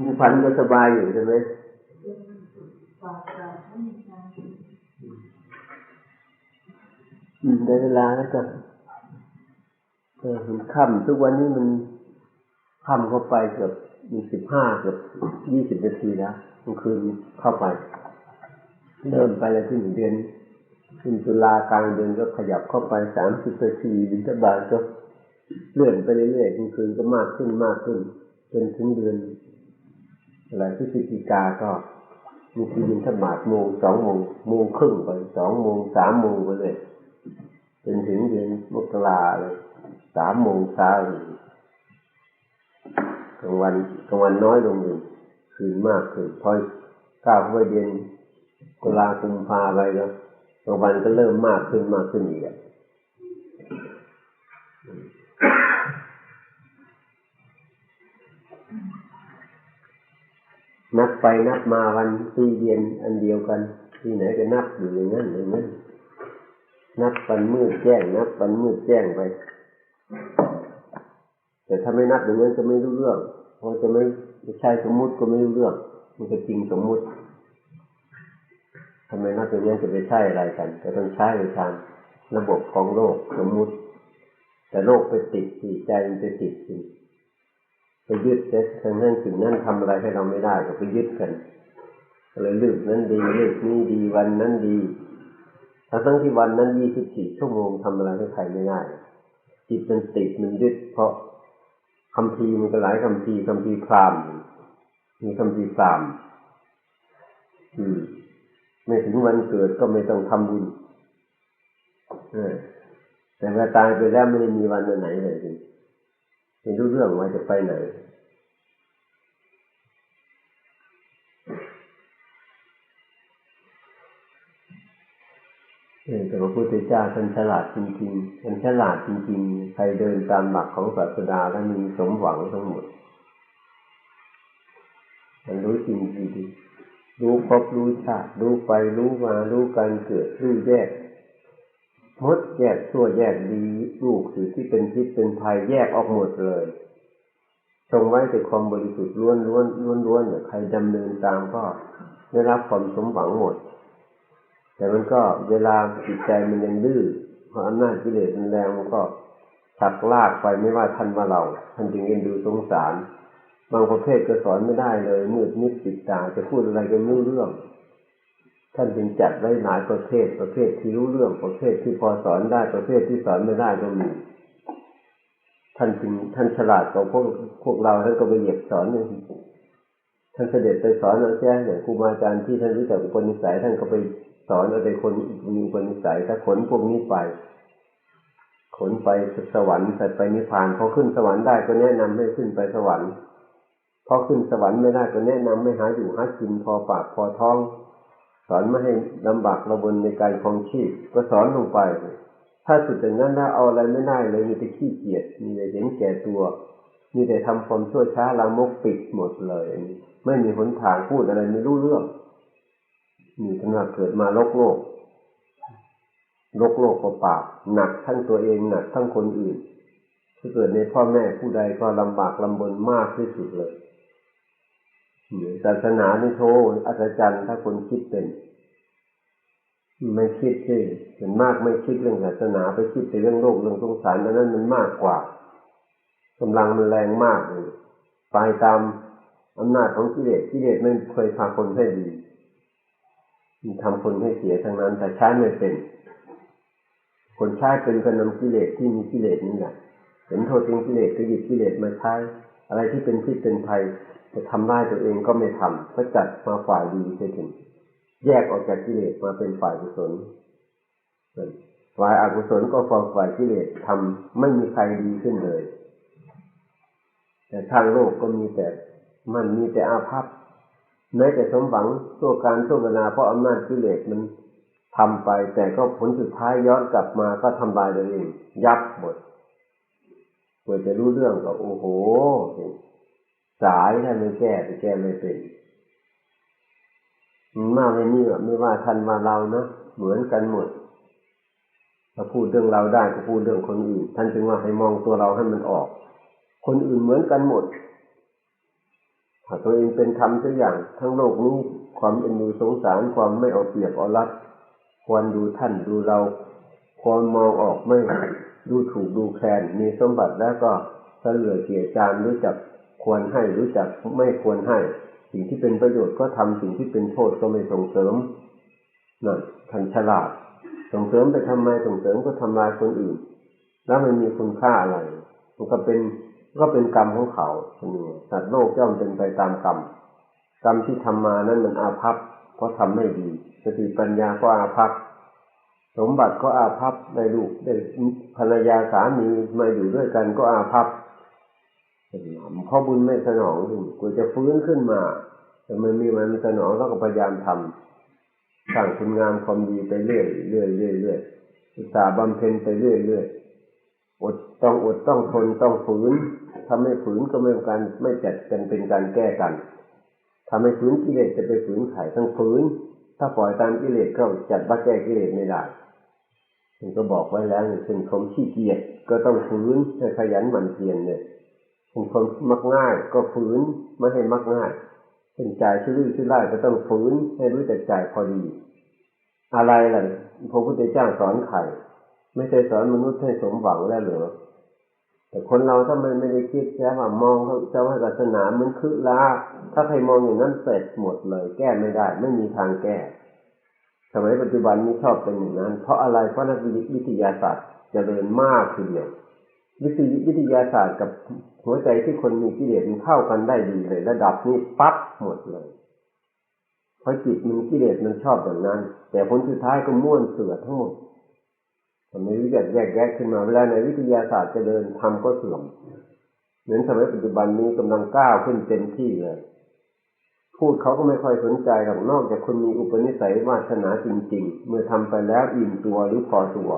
มีพันก็สบายอยู่ใช่ไหมอืมได้เวลาแล้วก็เออมันค่ำทุกวันนี้มันค่ำเข้าไปเกือบมีสิบห้าเกือบยี่สิบนาทีแล้วกลางคืนเข้าไป เริ่มไปแล้วที่หนึ่งเดือนขึ้นตุลากลางเดือนก็ขยับเข้าไปสามสิบนาทีบินทบาทก็เลื่อนไปเรื่อยๆกลางคืนก็มากขึ้นมากขึ้นจนถึงเดือน อะไรพฤศจิกาก็มีทีบินทบาทโมงสองโมงโมงครึ่งไปสองโมงสามโมงไปเลยจนถึงเดือนมกราเลยสามโมงเช้ากลางวันกลางวันน้อยลงอยู่คืนมากขึ้นพอก้าวเข้าไปเดือนกุลาคุมพาไปแล้วกลางวันก็เริ่มมากขึ้นมากขึ้นอีก นับไปนับมาวันปีเดือนอันเดียวกัน ที่ไหนก็นับอยู่อย่างนั้นอย่างนั้นนับวันมืดแจ้ง นับวันมืดแจ้งไป แต่ถ้าไม่นับอย่างนั้นจะไม่รู้เรื่องเพราะจะไม่ใช่สมมุติก็ไม่รู้เรื่องมันจะจริงสมมุติทำไมนับอย่างนี้จะไปใช่อะไรกันจะต้องใช้ในทางระบบของโลกสมมุติ แต่โลกไปติดที่ใจมันไปติดที่ ยึดเซ็ตทั้งนั้นสิ่งนั้นทำอะไรให้เราไม่ได้ก็ไปยึดกันเลยลืกนั้นดีลืกนี้ดีวันนั้นดีทั้งทั้งที่วันนั้นยี่สิบสี่ชั่วโมงทำอะไรให้ใครไม่ได้จิตมันติดมันยึดเพราะคำพีมันก็หลายคำพีคำพีพรามมีคำพีพรามอืม ไม่ถึงวันเกิดก็ไม่ต้องทำบุญแต่เมื่อตายไปแล้วไม่ได้มีวันไหนเลยจริงไม่รู้เรื่องว่าจะไปไหน แต่พระพุทธเจ้าท่านฉลาดจริงๆท่านฉลาดจริงๆ ใครเดินตามหลักของศาสดาแล้วมีสมหวังทั้งหมดมันรู้จริงจริงรู้พบรู้ชาติรู้ไปรู้มารู้การเกิดรู้แยกมดแยกชั่วแยกดีลูกสื่อที่เป็นพิษเป็นภัยแยกออกหมดเลยทรงไว้แต่ความบริสุทธิ์ล้วนล้วนล้วนล้วนเนี่ยใครดำเนินตามก็ได้รับความสมหวังหมด แต่มันก็เวลาจิตใจมันยังดื้อเพราะอำนาจกิเลสมันแรงมันก็ถักลากไปไม่ว่าท่านว่าเรา ท่านจึงเอ็นดูสงสาร บางประเภทก็สอนไม่ได้เลย มืดมิดปิดตาจะพูดอะไรก็ไม่รู้เรื่อง ท่านจึงจัดไว้หลายประเภทประเภทที่รู้เรื่องประเภทที่พอสอนได้ประเภทที่สอนไม่ได้ก็มีท่านจึงท่านฉลาดกว่าพวกพวกเราท่านก็ไปเหยียบสอนเนี่ย ท่านเสด็จไปสอนเอาแค่อย่างครูบาอาจารย์ที่ท่านรู้จักอุปนิสัยท่านก็ไปสอนเอาแต่คนมีอุปนิสัยถ้าขนพวกนี้ไป ขนไปสวรรค์ไปนิพพานพอขึ้นสวรรค์ได้ก็แนะนำให้ขึ้นไปสวรรค์พอขึ้นสวรรค์ไม่ได้ก็แนะนำไม่หาอยู่หากินพอปากพอท้อง สอนไม่ให้ลำบากระบนในการครองชีพก็สอนลงไป ถ้าสุดอย่างนั้นแล้วเอาอะไรไม่ได้เลยมีแต่ขี้เกียจมีแต่เห็นแก่ตัว มีแต่ทำความชั่วช้าลามกปิดหมดเลยไม่มีหนทางพูดอะไรไม่รู้เรื่องมีขนาดเกิดมาโลกโลกโลกโลกเปล่ากหนักทั้งตัวเองหนักทั้งคนอื่นถ้าเกิดในพ่อแม่ผู้ใดก็ลำบากลำบนมากที่สุดเลยศาสนาไม่โทอัศจรรย์ถ้าคนคิดเป็น ไม่คิดสิเห็นมากไม่คิดเรื่องศาสนาไปคิดแต่เรื่องโลกเรื่องสงสารนั้นมันมากกว่า กำลังมันแรงมากเลยไปตามอำนาจของกิเลสกิเลสไม่เคยพาคนให้ดีมันทำคนให้เสียทั้งนั้น แต่ใช้ไม่เป็น คนใช้เป็นก็นำกิเลสที่มีกิเลสนี่แหละเห็นโทษจริงกิเลสก็หยิบกิเลสมาใช้ อะไรที่เป็นพิษเป็นภัยจะทำได้ตัวเองก็ไม่ทำก็จัดมาฝ่ายดีเสียถึงแยกออกจากกิเลสมาเป็นฝ่ายกุศลฝ่ายอกุศลก็ฟังฝ่ายกิเลสทำไม่มีใครดีขึ้นเลย แต่ทางโลกก็มีแต่มันมีแต่อาภัพแม้แต่สมหวังตัวการตัวเวลาเพราะอำนาจกิเลสมันทำไป แต่ก็ผลสุดท้ายย้อนกลับมาก็ทำลายตัวเอง ยับหมดเพื่อจะรู้เรื่องก็โอ้โห สายถ้าไม่แก้จะแก้ไม่เป็นมากเลยนี่ไม่ว่าท่านมาเรานะเหมือนกันหมดถ้าพูดเรื่องเราได้ก็พูดเรื่องคนอื่น ท่านจึงว่าให้มองตัวเราให้มันออก คนอื่นเหมือนกันหมด ถ้าตัวเองเป็นธรรมทุกอย่าง ทั้งโลกนี้ความเอ็นดูสงสารความไม่เอาเปรียบเอารัดควรดูท่านดูเราควรมองออกไม่ดูถูกดูแคลนมีสมบัติแล้วก็เสลือเกียรจานรู้จักควรให้รู้จักไม่ควรให้ สิ่งที่เป็นประโยชน์ก็ทำสิ่งที่เป็นโทษก็ไม่ส่งเสริมนั่นท่านฉลาด ส่งเสริมไปทำไมส่งเสริมก็ทำลายคนอื่น แล้วมันมีคุณค่าอะไรมันก็เป็น ก็เป็นกรรมของเขาสัตว์โลกย่อมเป็นไปตามกรรม กรรมที่ทำมานั้นมันอาภัพเพราะทำไม่ดีสติปัญญาก็อาภัพสมบัติก็อาภัพได้ลูกได้ภรรยาสามีมาอยู่ด้วยกันก็อาภัพเพราะบุญไม่สนองกูจะฟื้นขึ้นมา แต่มันมีมันสนองแล้วก็พยายามทำสร้างคุณงามความดีไปเรื่อยเรื่อยเรื่อยเรื่อยศึกษาบำเพ็ญไปเรื่อยเรื่อย อดต้องอดต้องทนต้องฝืนทำให้ฝืนก็ไม่กันไม่จัดกันเป็นการแก้กันทำให้ฝืนกิเลสจะไปฝืนไข่ทั้งฝืน ถ้าปล่อยตามกิเลสก็จัดบักแก้กิเลสไม่ได้มันก็บอกไว้แล้วเป็นคนขี้เกียจก็ต้องฝืนให้ขยันหมั่นเพียรเนี่ยเป็นคนมักง่ายก็ฝืนไม่ให้มักง่ายเป็นจ่ายชื่อชื่อไล่ก็ต้องฝืนให้รู้จักจ่ายพอดี อะไรล่ะพระพุทธเจ้าสอนไข่ ไม่ใช่สอนมนุษย์ให้สมหวังแล้วหรือแต่คนเราถ้ามันไม่ได้คิดแค่ว่ามองเขาจะว่าศาสนามันคือลาถ้าใครมองอย่างนั้นเสร็จหมดเลย แก้ไม่ได้ ไม่มีทางแก้ สมัยปัจจุบันนี้ชอบเป็นอย่างนั้น เพราะอะไรเพราะนักวิทยาศาสตร์จเจริญมากทีเดียววิทยวิทยาศาสตร์กับหัวใจที่คนมีกิเลสมันเข้ากันได้ดีเลย ระดับนี้ปั๊บหมดเลย เพราะจิตมันกิเลสมันชอบอย่างนั้น แต่ผลสุดท้ายก็ม้วนเสือทั้งหมด ทำให้รู้จักแยกแยะขึ้นมาเวลาในวิทยาศาสตร์จะเดินทำก็เสื่อมเหมือนสมัยปัจจุบันนี้กำลังก้าวขึ้นเต็มที่เลย พูดเขาก็ไม่ค่อยสนใจหรอกนอกจากคนมีอุปนิสัยวาสนาจริง ๆ เมื่อทำไปแล้วอิ่มตัวหรือพอตัว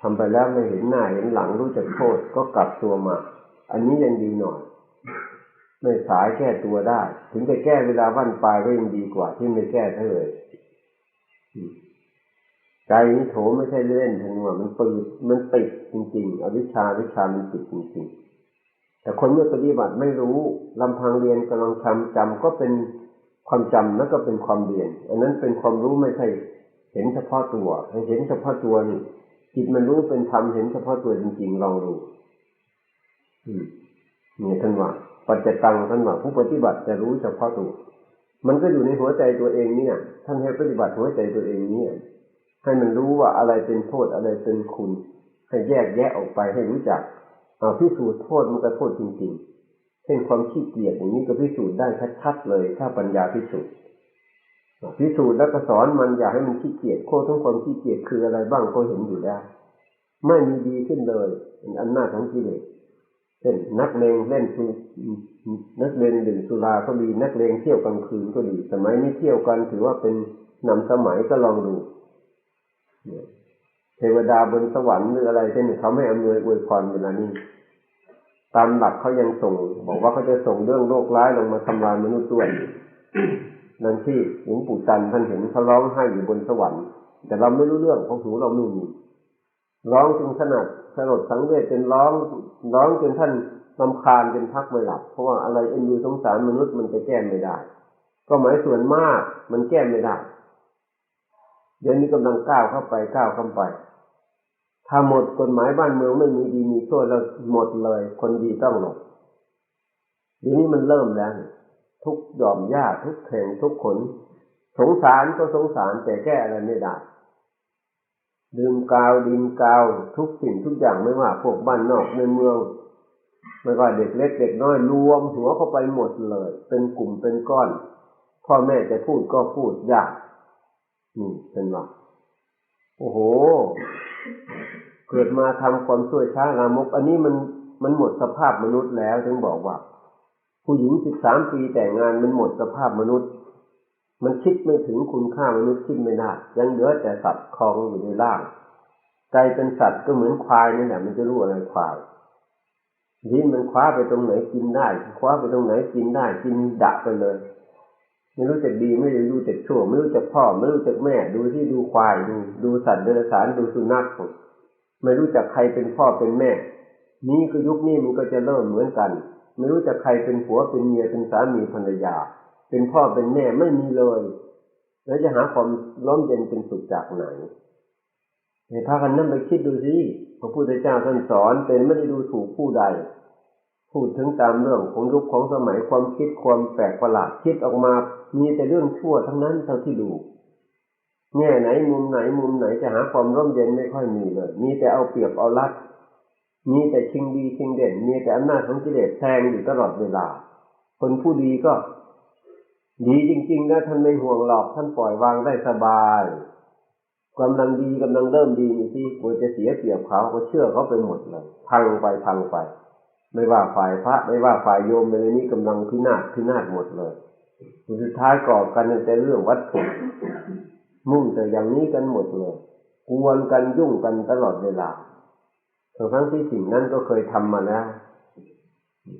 ทำไปแล้วไม่เห็นหน้าเห็นหลังรู้จักโทษก็กลับตัวมา อันนี้ยังดีหน่อย ไม่สายแก้ตัวได้ ถึงจะแก้เวลาวันปลายก็ยังดีกว่าที่ไม่แก้เลย ใจนี้โถไม่ใช่เล่นทันว่ามันปืดมันติดจริงๆอวิชชาวิชามันติดจริงๆ แต่คนเมื่อปฏิบัติไม่รู้ลำพังเรียนกำลังทำจำก็เป็นความจำแล้วก็เป็นความเรียน อันนั้นเป็นความรู้ไม่ใช่เห็นเฉพาะตัวเห็นเฉพาะตัวนี่จิตมันรู้เป็นธรรมเห็นเฉพาะตัวจริงๆลองดูนี่ท่านว่าปัจจตังท่านว่าผู้ปฏิบัติจะรู้เฉพาะตัว มันก็อยู่ในหัวใจตัวเองเนี่ยท่านให้ปฏิบัติหัวใจตัวเองเนี่ย ให้มันรู้ว่าอะไรเป็นโทษอะไรเป็นคุณ ให้แยกแยะออกไปให้รู้จักเอาพิสูจน์โทษมันก็โทษจริงๆเช่นความขี้เกียจอย่างนี้ก็พิสูจน์ได้ชัดๆเลย ถ้าปัญญาพิสูจน์พิสูจน์แล้วก็สอนมันอย่าให้มันขี้เกียจโคทั้งความขี้เกียจคืออะไรบ้างก็เห็นอยู่ได้ ไม่มีดีขึ้นเลยเป็นอำนาจของกิเลสเช่นนักเลงเล่นสุนักเลงดื่มสุราก็ดีนักเลงเที่ยวกลางคืนก็ดี สมัยนี้เที่ยวกันถือว่าเป็นนำสมัยก็ลองดู เทวดาบนสวรรค์หรืออะไรเช่นเขาไม่อำนวยอวยพรเวลานี้ ตามหลักเขายังส่ง บอกว่าเขาจะส่งเรื่องโรคร้ายลงมาทำลายมนุษย์ด้วยนั่นที่หลวงปู่จันท่านเห็นเขาร้องไห้อยู่บนสวรรค์ แต่เราไม่รู้เรื่องของหูเราไม่มีร้องจนขนาดสลดสังเวชจนร้องร้องจนท่านลำคาญจนพักไม่หลับ เพราะว่าอะไรเอ็นดูสงสารมนุษย์มันจะแก้ไม่ได้ ก็หมายส่วนมากมันแก้ไม่ได้ เดี๋ยวนี้กำลังก้าวเข้าไปก้าวเข้าไป ถ้าหมดกฎหมายบ้านเมืองไม่มีดีมีชั่วแล้วหมดเลย คนดีต้องหลบทีนี้มันเริ่มแล้ว ทุกยอมยากทุกแข่งทุกขน สงสารก็สงสารแต่แก้อะไรไม่ได้ดื่มกาวดินกาว ทุกสิ่งทุกอย่างไม่ว่าพวกบ้านนอกในเมือง ไม่ว่าเด็กเล็กเด็กน้อยรวมหัวเข้าไปหมดเลย เป็นกลุ่มเป็นก้อน พ่อแม่จะพูดก็พูดยาก นี่เป็นว่าโอ้โห เกิดมาทำความช่วยช้าลามก อันนี้มันมันหมดสภาพมนุษย์แล้วถึงบอกว่า ผู้หญิงสิบสามปีแต่งงานมันหมดสภาพมนุษย์ มันคิดไม่ถึงคุณค่ามนุษย์คิดไม่ได้ยังเหลือแต่สัตว์คลองอยู่ในร่างใจเป็นสัตว์ก็เหมือนควายนี่แหละมันจะรู้อะไรควายลิ้นมันคว้าไปตรงไหนกินได้คว้าไปตรงไหนกินได้กินดะไปเลย ไม่รู้จักดีไม่รู้จักชั่ว ไม่รู้จักพ่อ ไม่รู้จักแม่ ดูที่ดูควายดู ดูสัตว์เดรัจฉานดูสุนัขไม่รู้จักใครเป็นพ่อเป็นแม่ นี้ก็ยุคนี้มันก็จะเริ่มเหมือนกัน ไม่รู้จะใครเป็นผัวเป็นเมียเป็นสามีภรรยา เป็นพ่อเป็นแม่ไม่มีเลย แล้วจะหาความร่มเย็นเป็นสุขจากไหนให้พากันนั่นไปคิดดูสิพระพุทธเจ้าท่านสอนเป็นไม่ได้ดูถูกผู้ใด พูดถึงตามเรื่องของยุคของสมัยความคิดความแปลกประหลาดคิดออกมามีแต่เรื่องชั่วทั้งนั้นเท่าที่ดูแง่ไหนมุมไหนมุมไหนจะหาความร่มเย็นไม่ค่อยมีเลย มีแต่เอาเปรียบเอารัดมีแต่ชิงดีชิงเด่น มีแต่อำนาจของกิเลสแทงอยู่ตลอดเวลา คนผู้ดีก็ ดีจริงๆนะท่านไม่ห่วงหรอกท่านปล่อยวางได้สบายกำลังดีกำลังเริ่มดีนี่สิกลัวจะเสียเปรียบเขาก็เชื่อเขาไปหมดเลยพังไปพังไป ไม่ว่าฝ่ายพระ ไม่ว่าฝ่ายโยมในนี้กำลังพินาศพินาศหมดเลยสุดท้ายก่อกันแต่เรื่องวัตถุมุ่งแต่อย่างนี้กันหมดเลยกวนกันยุ่งกันตลอดเวลาทั้งที่สิ่งนั้นก็เคยทำมาแล้ว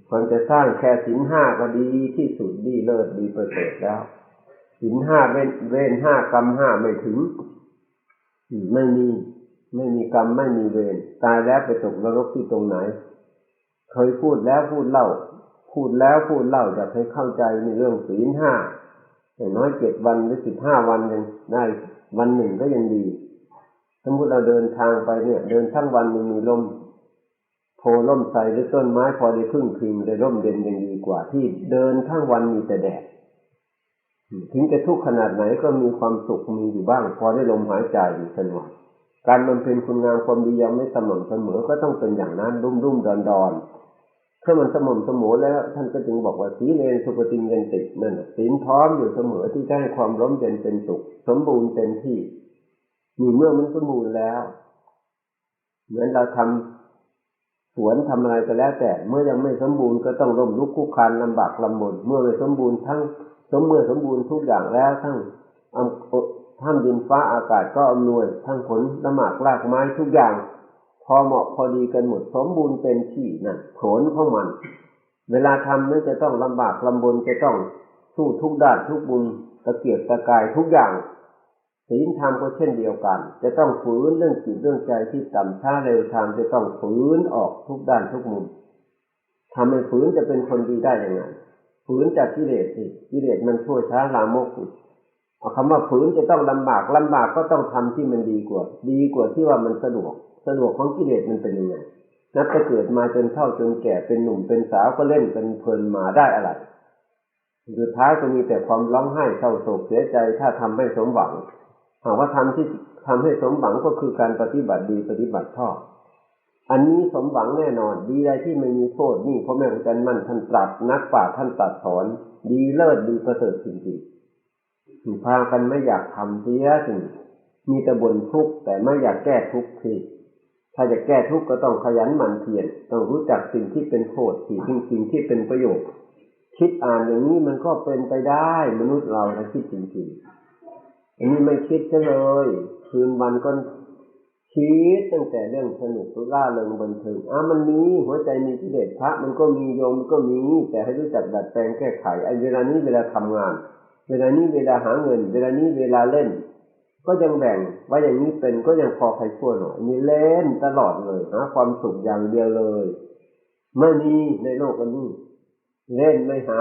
คนจะสร้างแค่สินห้าก็ดีที่สุดดีเลิศดีประเสริฐแล้วสินห้าเว้นเว้นห้ากรรมห้าไม่ถึงไม่มี ไม่มีกรรมไม่มีเวรตายแล้วไปตกนรกที่ตรงไหน เคยพูดแล้วพูดเล่า พูดแล้วพูดเล่าจะให้เข้าใจในเรื่องศีลห้าอย่างน้อยเจ็ดวันหรือสิบห้าวันยังได้วันหนึ่งก็ยังดี สมมติเราเดินทางไปเนี่ย เดินทั้งวันยังมีลมโพล่มใสหรือต้นไม้พอได้พึ่งพิงได้ร่มเย็นยังดีกว่า ที่เดินทั้งวันมีแต่แดดถึงจะทุกข์ขนาดไหนก็มีความสุขมีอยู่บ้าง พอได้ลมหายใจสนุก การบำเพ็ญคุณงามความดียังไม่สม่ำเสมอก็ต้องเป็นอย่างนั้นรุ่มรุ่มดอนดอนถ้ามันสม่ำเสมอแล้ว ท่านก็จึงบอกว่าสีเลนสุปฏิเงินตินั่นศีลพร้อมอยู่เสมอที่จะให้ความร่มเย็นเป็นสุข สมบูรณ์เต็มที่มีเมื่อมันสมบูรณ์แล้ว เหมือนเราทำสวนทำอะไรก็แล้ว แต่เมื่อยังไม่สมบูรณ์ก็ต้องร่มลุกคุกคานลำบากลำบนเมื่อไม่สมบูรณ์ทั้งสมเมื่อสมบูรณ์ทุกอย่างแล้วทั้ง ท่านดินฟ้าอากาศก็อำนวย ทั้งผลละหมากรากไม้ทุกอย่าง พอเหมาะพอดีกันหมดสมบูรณ์เต็มที่นั่นผลของมัน เวลาทำนั่จะต้องลำบากลำบนจะต้องสู้ทุกด้านทุกบุญตะเกียบตะกายทุกอย่างศีลธรรมก็เช่นเดียวกัน จะต้องฝืนเรื่องจิตเรื่องใจที่ต่ำช้าเร็วธรรมจะต้องฝืนออกทุกด้านทุกมุมทำให้ฝืนจะเป็นคนดีได้ยังไงฝืนจากกิเลสสิกิเลสมันช่วยช้าลามกเอา คำว่าฝืนจะต้องลำบากลำบากก็ต้องทำที่มันดีกว่า ดีกว่าที่ว่ามันสะดวก สะดวกของกิเลสมันเป็นยังไงนับไปเกิดมาจนเท่าจนแก่เป็นหนุ่มเป็นสาวก็เล่นเป็นเพลินมาได้อะไรสุดท้ายก็มีแต่ความร้องไห้เศร้าโศกเสียใจถ้าทำไม่สมหวังหากว่าทำที่ทำให้สมหวังก็คือการปฏิบัติดีปฏิบัติชอบอันนี้สมหวังแน่นอน ดีอะไรที่ไม่มีโทษนี่พ่อแม่ครูอาจารย์มั่นท่านตรัสนักป่าท่านตรัสสอน ดีเลิศดีประเสริฐจริงๆ พากันไม่อยากทำเสียสิ่งมีแต่บ่นทุกข์แต่ไม่อยากแก้ทุกข์ทีถ้าจะแก้ทุกข์ก็ต้องขยันหมั่นเพียรต้องรู้จักสิ่งที่เป็นโทษสิ่งสิ่งที่เป็นประโยชน์คิดอ่านอย่างนี้มันก็เป็นไปได้มนุษย์เราถ้าคิดจริงๆอันนี้ไม่คิดซะเลย คืนวันก็คิดตั้งแต่เรื่องสนุกล่าเริงบันเทิงอะมันมีหัวใจมีกิเลสพระมันก็มีโยมมันก็มีแต่ให้รู้จักดัดแปลงแก้ไขไอ้เวลานี้เวลาทำงาน เวลานี้เวลาหาเงิน เวลานี้เวลาเล่น ก็ยังแบ่งว่าอย่างนี้เป็นก็ยังพอใครชั่วหน่อยมีเล่นตลอดเลยหาความสุขอย่างเดียวเลยไม่มีในโลกอันนี้ เล่นไม่หา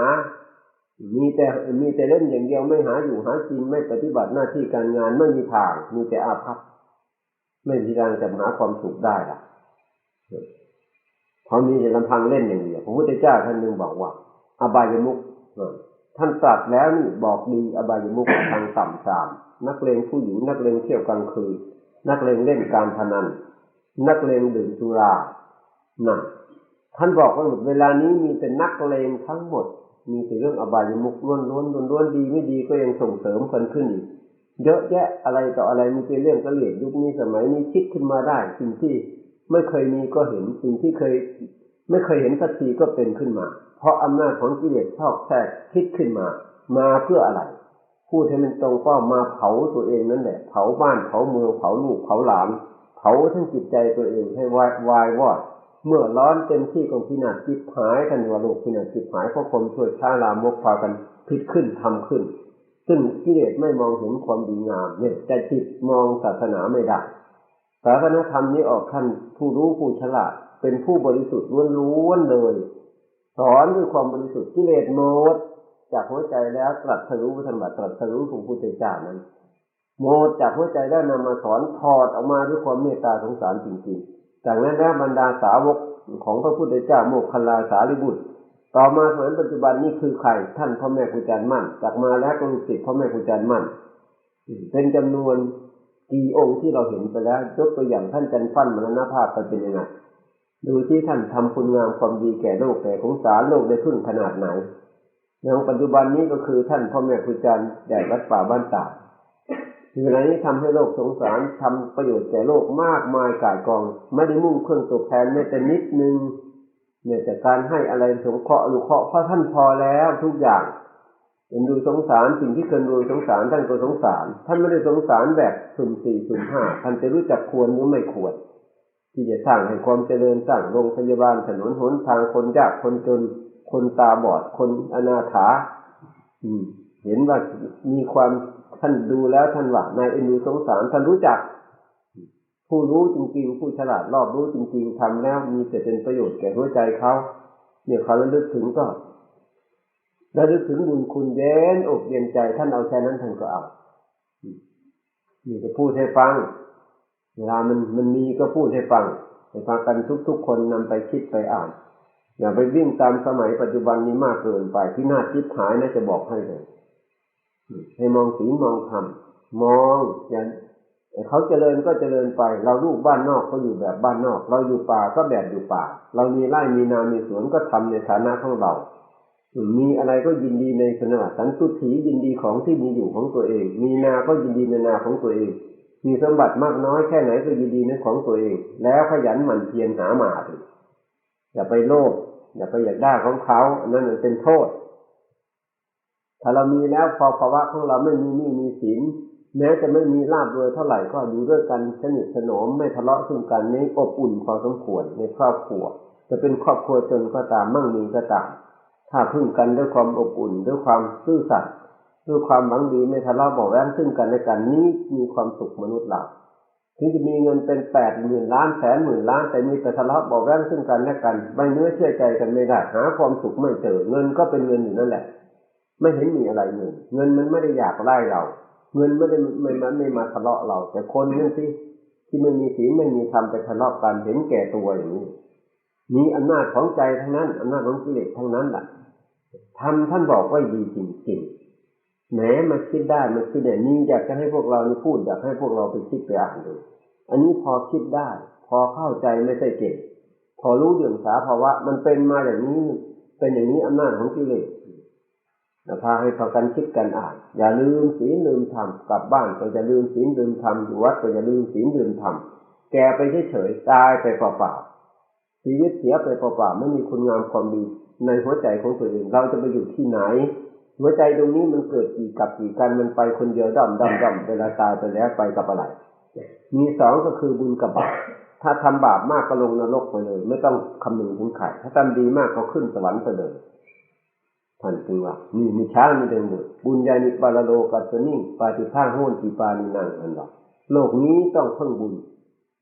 มีแต่มีแต่เล่นอย่างเดียวไม่หาอยู่หากินไม่ปฏิบัติหน้าที่การงานไม่มีทาง มีแต่อาภัพไม่มีทางจะหาความสุขได้ล่ะเพราะมีลำพังเล่นอย่างเดียวพระพุทธเจ้าท่านหนึ่งบอกว่า อบายมุก ท่านตรัสแล้วนี่บอกดีอบายมุกทางต่ำสามนักเลงผู้หญิงนักเลงเที่ยวกลางคืนนักเลงเล่นการพนัน นักเลงดื่มสุรานั่นท่านบอกว่าเวลานี้มีแต่นักเลงทั้งหมด มีแต่เรื่องอบายมุกล้วนล้วนล้วนดีไม่ดีก็ยังส่งเสริมคนขึ้นอีกเยอะแยะอะไรต่ออะไรมีเป็นเรื่องกระเหลี่ยยุคนี้สมัยนี้คิดขึ้นมาได้สิ่งที่ไม่เคยมีก็เห็นสิ่งที่เคย ไม่เคยเห็นสักทีก็เป็นขึ้นมา เพราะอำนาจของกิเลสชอบแทรกคิดขึ้นมา มาเพื่ออะไร พูดให้มันตรงก็มาเผาตัวเองนั่นแหละ เผาบ้านเผาเมืองเผาลูกเผาหลาน เผาทั้งจิตใจตัวเองให้วายวายวอดเมื่อร้อนเต็มที่ของพินาศจิตหายทันว่าโลกพินาศจิตหายเพราะคนช่วยช้าลามกพากันพิดขึ้นทำขึ้น ซึ่งกิเลสไม่มองเห็นความดีงาม เนี่ยแต่จิตมองศาสนาไม่ได้ศาสนาธรรมนี้ออกท่านผู้รู้ผู้ฉลาด เป็นผู้บริสุทธิ์ล้วนๆเลย สอนด้วยความบริสุทธิ์กิเลสหมดจากหัวใจแล้วตรัสรู้ธรรมะตรัสรู้ของพุทธเจ้านั้นหมดจากหัวใจแล้วนำมาสอนถอดออกมาด้วยความเมตตาสงสารจริงๆ จากนั้นแล้วบรรดาสาวกของพระพุทธเจ้าโมกขลาสารีบุตร ต่อมาสมัยปัจจุบันนี้คือใครท่านพ่อแม่ครูอาจารย์มั่น จากมาแล้วก็ลูกศิษย์พ่อแม่ครูอาจารย์มั่น เป็นจำนวนกี่องค์ที่เราเห็นไปแล้วยกตัวอย่างท่านจันฟั่นมรณภาพไปเป็นยังไง ดูที่ท่านทำคุณงามความดีแก่โลกแก่ของสารโลกได้พึ่งขนาดไหนอย่างปัจจุบันนี้ก็คือท่านพ่อแม่ครูอาจารย์ใหญ่วัดป่าบ้านตาดคืออะไรนี้ทำให้โลกสงสารทำประโยชน์แก่โลกมากมายกายกอง ไม่ได้มุ่งเครื่องตกแทนแม้แต่นิดนึงเนี่ยจากการให้อะไรสงเคราะห์อนุเคราะห์เพราะท่านพอแล้วทุกอย่างเห็นดูสงสารสิ่งที่เกินดูสงสารท่านก็สงสาร ท่านไม่ได้สงสารแบบสุ่มสี่สุ่มห้าท่านจะรู้จักควรหรือไม่ควร ที่จะสร้างให้ความเจริญสร้างโรงพยาบาลถนนหนทางคนยากคนจน คนตาบอดคนอนาถาอืม เห็นว่ามีความท่านดูแล้วท่านว่านายเอ็นดูสงสารท่านรู้จัก ผู้รู้จริง ๆ ผู้ฉลาดรอบรู้จริง ๆทำแล้วมีแต่เป็นประโยชน์แก่หัวใจเขาเนี่ยเขาระลึกถึงก็ระลึกถึงบุญคุณเย็นอกเย็นใจท่านเอาแค่นั้นท่านก็เอานี่ก็พูดให้ฟัง เวลามันมันมีก็พูดให้ฟังให้ฟังกันทุก ๆ คนนำไปคิดไปอ่าน อย่าไปวิ่งตามสมัยปัจจุบันนี้มากเกินไปที่น่าคิดหายนะจะบอกให้เลยให้มองสีมองธรรมมองอย่าเขาเจริญก็เจริญไป เราลูกบ้านนอกก็อยู่แบบบ้านนอก เราอยู่ป่าก็แบบอยู่ป่า เรามีไร่มีนา มีสวนก็ทำในฐานะของเรา มีอะไรก็ยินดีในสนาสันตุถียินดีของที่มีอยู่ของตัวเอง มีนา ก็ยินดีในนาของตัวเอง มีสมบัติมากน้อยแค่ไหนก็ยินดีในของตัวเอง แล้วขยันหมั่นเพียรหามาอย่าไปโลภอย่าไปอยากได้ของเขาอันนั้นเป็นโทษ ถ้าเรามีแล้วพอภาวะของเราไม่มีนี่มีศีลแม้จะไม่มีลาบรวยเท่าไหร่ก็อยู่ด้วยกันสนิทสนมไม่ทะเลาะซึ่งกันนี้อบอุ่นพอสมควรในครอบครัว จะเป็นครอบครัวจนก็ตามมั่งมีก็ตาม ถ้าพึ่งกันด้วยความอบอุ่นด้วยความซื่อสัตย์ ด้วยความหวังดีไม่ทะเลาะบอกแว้งซึ่งกันและกันนี้มีความสุขมนุษย์เราถึงจะมีเงินเป็นแปดหมื่นล้านแสนหมื่นล้านแต่มีแต่ทะเลาะบอกแว้งซึ่งกันและกัน ไม่เนื้อเชื่อใจกันไม่ได้หาความสุขไม่เจอเงินก็เป็นเงินอยู่นั่นแหละ ไม่เห็นมีอะไรเงินเงินมันไม่ได้อยากไล่เรา เงินไม่ได้ไม่มันไม่มาทะเลาะเรา แต่คนนั่นสิที่ไม่มีศีลไม่มีธรรมไปทะเลาะกันเห็นแก่ตัวอย่างนี้มีอำนาจของใจทั้งนั้นอำนาจของกิเลสทั้งนั้นแหละทำท่านบอกว่าดีจริงๆ แหมมาคิดได้มาคิดได้นี่อยากจะให้พวกเรานี่พูดอยากให้พวกเราไปคิดไปอ่านดู อันนี้พอคิดได้ พอเข้าใจไม่ใช่เก่งพอรู้เรื่องสาภาวะ มันเป็นมาอย่างนี้ เป็นอย่างนี้อำนาจของกิเลสพาให้พากันคิดกันอ่าน อย่าลืมศีลลืมธรรมกลับบ้านก็จะลืมศีลลืมธรรมอยู่วัดก็จะลืมศีลลืมธรรมแกไปเฉยๆตายไปเปล่าๆชีวิตเสียไปเปล่าๆไม่มีคุณงามความดีในหัวใจของตัวเองเราจะไปอยู่ที่ไหน หัวใจตรงนี้มันเกิดกี่กับกี่กันมันไปคนเดียวดำดำดำเวลาตายไปแล้วไปกับอะไร มีสองก็คือบุญกับบาปถ้าทำบาปมากก็ลงนรกไปเลย ไม่ต้องคำนึงถึงใครถ้าทำดีมากก็ขึ้นสวรรค์ไปเลยท่านจึงว่ามีมีช้างมีเดินบุญบุญญาณิปาลโลกัสนิ่งปาติภาโหนจีปานินังอันหรอกโลกนี้ต้องเพิ่งบุญ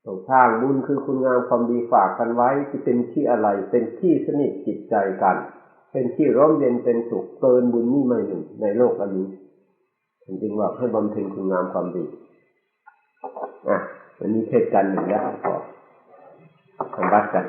ต้องสร้างบุญคือคุณงามความดีฝากกันไว้ที่เป็นที่อะไรเป็นที่สนิทจิตใจกัน เป็นที่ร่มเย็นเป็นสุขเกินบุญนี่ไม่หนึ่งในโลกอันนี้จริงว่าให้บำเพ็ญคุณงามความดีอะวันนี้เทศกันหนึ่งแล้วพอทำบัตรกัน